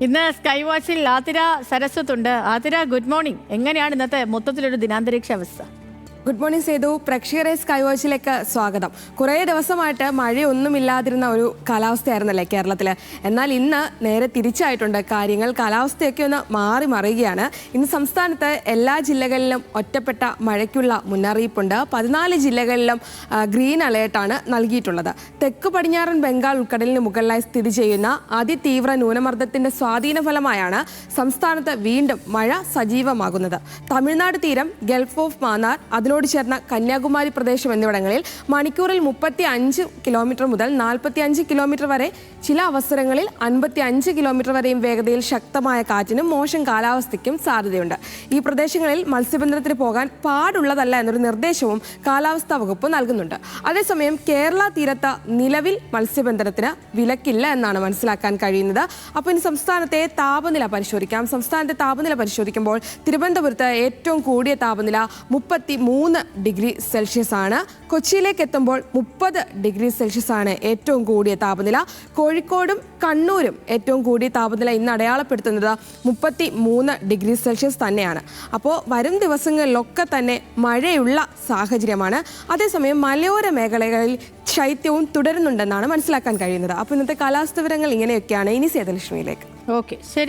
ഇന്ന് സ്കൈ വാച്ചിൽ Athira സരസ്വത്തുണ്ട്. Athira good morning. എങ്ങനെയാണ് ഇന്നത്തെ മൊത്തത്തിലൊരു ദിനാന്തരീക്ഷ അവസ്ഥ? Good morning Sethu. പ്രക്ഷേറെ സ്കൈ വാച്ചിലേക്ക് സ്വാഗതം. കുറേ ദിവസമായിട്ട് മഴയൊന്നുമില്ലാതിരുന്ന ഒരു കാലാവസ്ഥയായിരുന്നല്ലേ കേരളത്തിൽ എന്നാൽ ഇന്ന് നേരെ തിരിച്ചായിട്ടുണ്ട്. കാര്യങ്ങൾ കാലാവസ്ഥയൊക്കെ ഒന്ന് മാറി മറിയുകയാണ്. ഇന്ന് സംസ്ഥാനത്ത് എല്ലാ ജില്ലകളിലും ഒറ്റപ്പെട്ട മഴയ്ക്കുള്ള മുന്നറിയിപ്പുണ്ട്. പതിനാല് ജില്ലകളിലും ഗ്രീൻ അലേർട്ടാണ് നൽകിയിട്ടുള്ളത്. തെക്ക് പടിഞ്ഞാറൻ ബംഗാൾ ഉൾക്കടലിന് മുകളിലായി സ്ഥിതി ചെയ്യുന്ന അതിതീവ്ര ന്യൂനമർദ്ദത്തിന്റെ സ്വാധീന ഫലമായാണ് സംസ്ഥാനത്ത് വീണ്ടും മഴ സജീവമാകുന്നത്. തമിഴ്നാട് തീരം ഗൾഫ് ഓഫ് മാന്നാർ അതിനോട് ചേർന്ന കന്യാകുമാരി പ്രദേശം എന്നിവിടങ്ങളിൽ മണിക്കൂറിൽ മുപ്പത്തി അഞ്ച് കിലോമീറ്റർ മുതൽ നാൽപ്പത്തി അഞ്ച് കിലോമീറ്റർ വരെ ചില അവസരങ്ങളിൽ അൻപത്തി അഞ്ച് കിലോമീറ്റർ വരെയും വേഗതയിൽ ശക്തമായ കാറ്റിനും മോശം കാലാവസ്ഥയ്ക്കും സാധ്യതയുണ്ട്. ഈ പ്രദേശങ്ങളിൽ മത്സ്യബന്ധനത്തിന് പോകാൻ പാടുള്ളതല്ല എന്നൊരു നിർദ്ദേശവും കാലാവസ്ഥാ വകുപ്പ് നൽകുന്നുണ്ട്. അതേസമയം കേരള തീരത്ത് നിലവിൽ മത്സ്യബന്ധനത്തിന് വിലക്കില്ല എന്നാണ് മനസ്സിലാക്കാൻ കഴിയുന്നത്. അപ്പോൾ ഇനി സംസ്ഥാനത്തെ താപനില പരിശോധിക്കാം. സംസ്ഥാനത്തെ താപനില പരിശോധിക്കുമ്പോൾ തിരുവനന്തപുരത്ത് ഏറ്റവും കൂടിയ താപനില മുപ്പത്തി മൂന്ന് ഡിഗ്രി സെൽഷ്യസ് ആണ്. കൊച്ചിയിലേക്ക് എത്തുമ്പോൾ മുപ്പത് ഡിഗ്രി സെൽഷ്യസ് ആണ് ഏറ്റവും കൂടിയ താപനില. കോഴിക്കോടും കണ്ണൂരും ഏറ്റവും കൂടിയ താപനില ഇന്ന് അടയാളപ്പെടുത്തുന്നത് മുപ്പത്തി മൂന്ന് ഡിഗ്രി സെൽഷ്യസ് തന്നെയാണ്. അപ്പോൾ വരും ദിവസങ്ങളിലൊക്കെ തന്നെ മഴയുള്ള സാഹചര്യമാണ്. അതേസമയം മലയോര മേഖലകളിൽ ശൈത്യവും തുടരുന്നുണ്ടെന്നാണ് മനസ്സിലാക്കാൻ കഴിയുന്നത്. അപ്പോൾ ഇന്നത്തെ കാലാവസ്ഥ വിവരങ്ങൾ ഇങ്ങനെയൊക്കെയാണ്. ഇനി സേതലക്ഷ്മിയിലേക്ക്. ഓക്കെ ശരി.